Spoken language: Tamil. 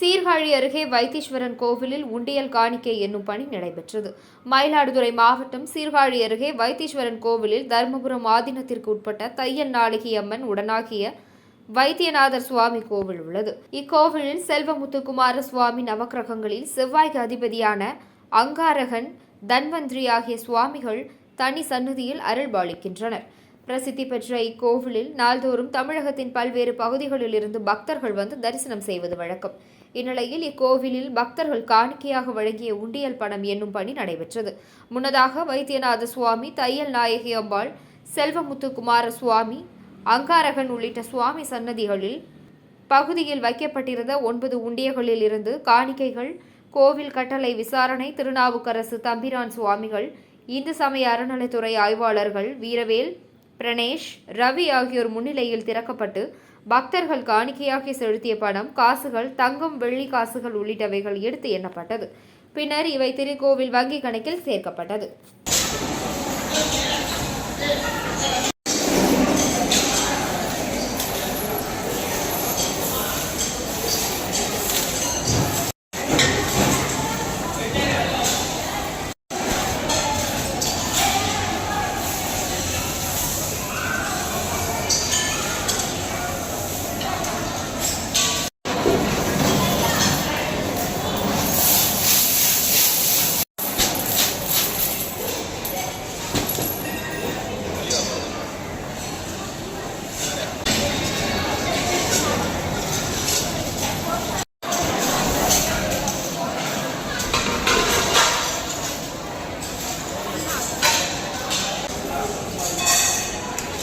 சீர்காழி அருகே வைத்தீஸ்வரன் கோவிலில் உண்டியல் காணிக்கை என்னும் பணி நடைபெற்றது. மயிலாடுதுறை மாவட்டம் சீர்காழி அருகே வைத்தீஸ்வரன் கோவிலில் தருமபுரம் ஆதீனத்திற்கு உட்பட்ட தையன் நாளிகி அம்மன் உடனாகிய வைத்தியநாதர் சுவாமி கோவில் உள்ளது. இக்கோவிலில் செல்வமுத்துக்குமார சுவாமி நவக்கிரகங்களில் செவ்வாய்க்கு அதிபதியான அங்காரகன் தன்வந்திரி ஆகிய சுவாமிகள் தனி சன்னதியில் அருள்பாலிக்கின்றனர் பிரசித்தி பெற்ற இக்கோவிலில் நாள்தோறும் தமிழகத்தின் பல்வேறு பகுதிகளில் இருந்து பக்தர்கள் வந்து தரிசனம் செய்வது வழக்கம். இந்நிலையில் இக்கோவிலில் பக்தர்கள் காணிக்கையாக வழங்கிய உண்டியல் பணம் என்னும் பணி நடைபெற்றது. முன்னதாக வைத்தியநாத சுவாமி தையல் நாயகி அம்பாள் செல்வமுத்துக்குமார சுவாமி அங்காரகன் உள்ளிட்ட சுவாமி சன்னதிகளில் பகுதியில் வைக்கப்பட்டிருந்த ஒன்பது உண்டியகளில் இருந்து காணிக்கைகள் கோவில் கட்டளை விசாரணை திருநாவுக்கரசு தம்பிரான் சுவாமிகள் இந்து சமய அறநிலைத்துறை ஆய்வாளர்கள் வீரவேல் பிரணேஷ் ரவி ஆகியோர் முன்னிலையில் திறக்கப்பட்டு பக்தர்கள் காணிக்கையாகி செலுத்திய பணம் காசுகள் தங்கம் வெள்ளி காசுகள் உள்ளிட்டவைகள் எடுத்து எண்ணப்பட்டது. பின்னர் இவை திருக்கோவில் வங்கி கணக்கில் சேர்க்கப்பட்டது.